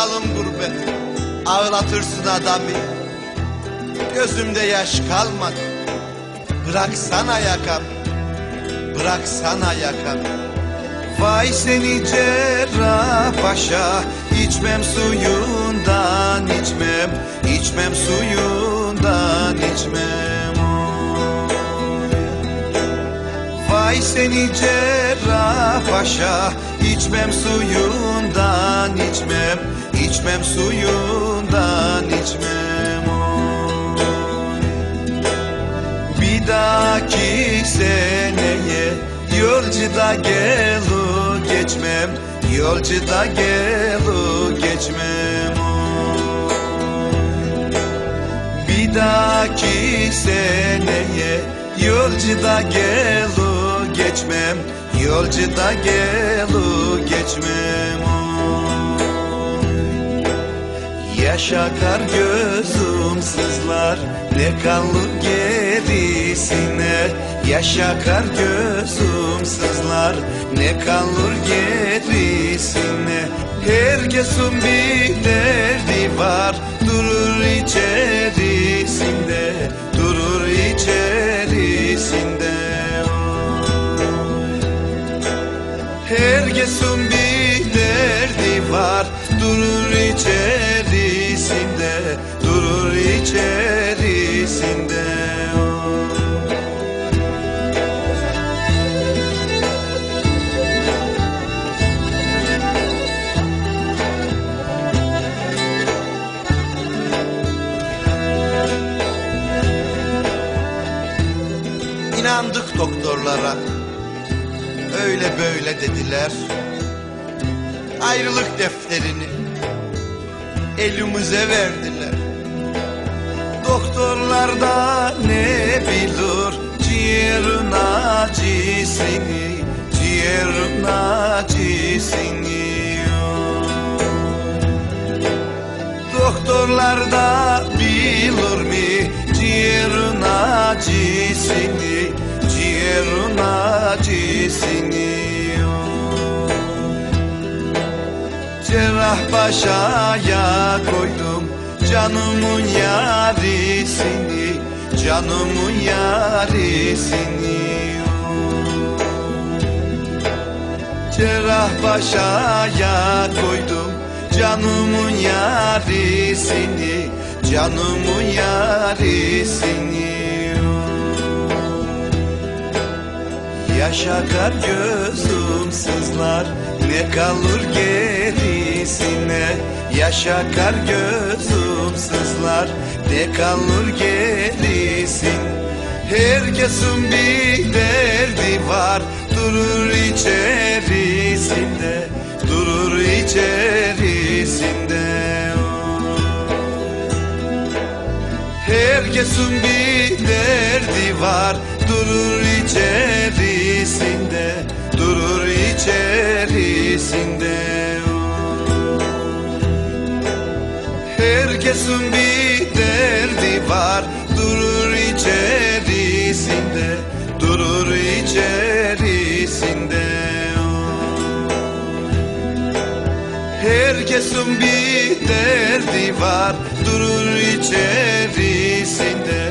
Sevdalım gurbet Ağlatırsın adamı. Gözümde yaş kalmadı Bıraksana yakamı Bıraksana yakamı. Vay seni cerrah paşa içmem suyundan içmem içmem suyundan içmem. Vay seni cerrah paşa içmem suyundan içmem içmem suyundan içmem. Bir dahaki seneye Yolcuda gelu geçmem Yolcuda gelu geçmem. Bir dahaki seneye Yolcuda gelu geçmem Yolcuda gelu geçmem Yaşakar gözüm sızlar. Ne kalır gerisine Yaşakar gözüm sızlar. Ne kalır gerisine Herkesin bir derdi var. Durur içerisinde. Durur içerisinde. Herkesin İnandık doktorlara. Öyle böyle dediler. Ayrılık defterini elimize verdiler. Doktorlar da ne bilir ciğerin acısını Ciğerin acısını Doktorlar da acısını Ciğerin acısını Cerrah başaya koydum canımın yarisini Canımın yarisini. Cerrah başaya koydum canımın yarisini Canımın yarisini Yaşakar gözüm sızlar Ne kalır gerisine? Yaşakar gözüm sızlar Ne kalır gerisin? Herkesin bir derdi var Durur içerisinde Durur içerisinde. Herkesin bir derdi var Durur içerisinde Durur içerisinde. Herkesin bir derdi var Durur içerisinde Durur içerisinde. Herkesin bir derdi var Durur içerisinde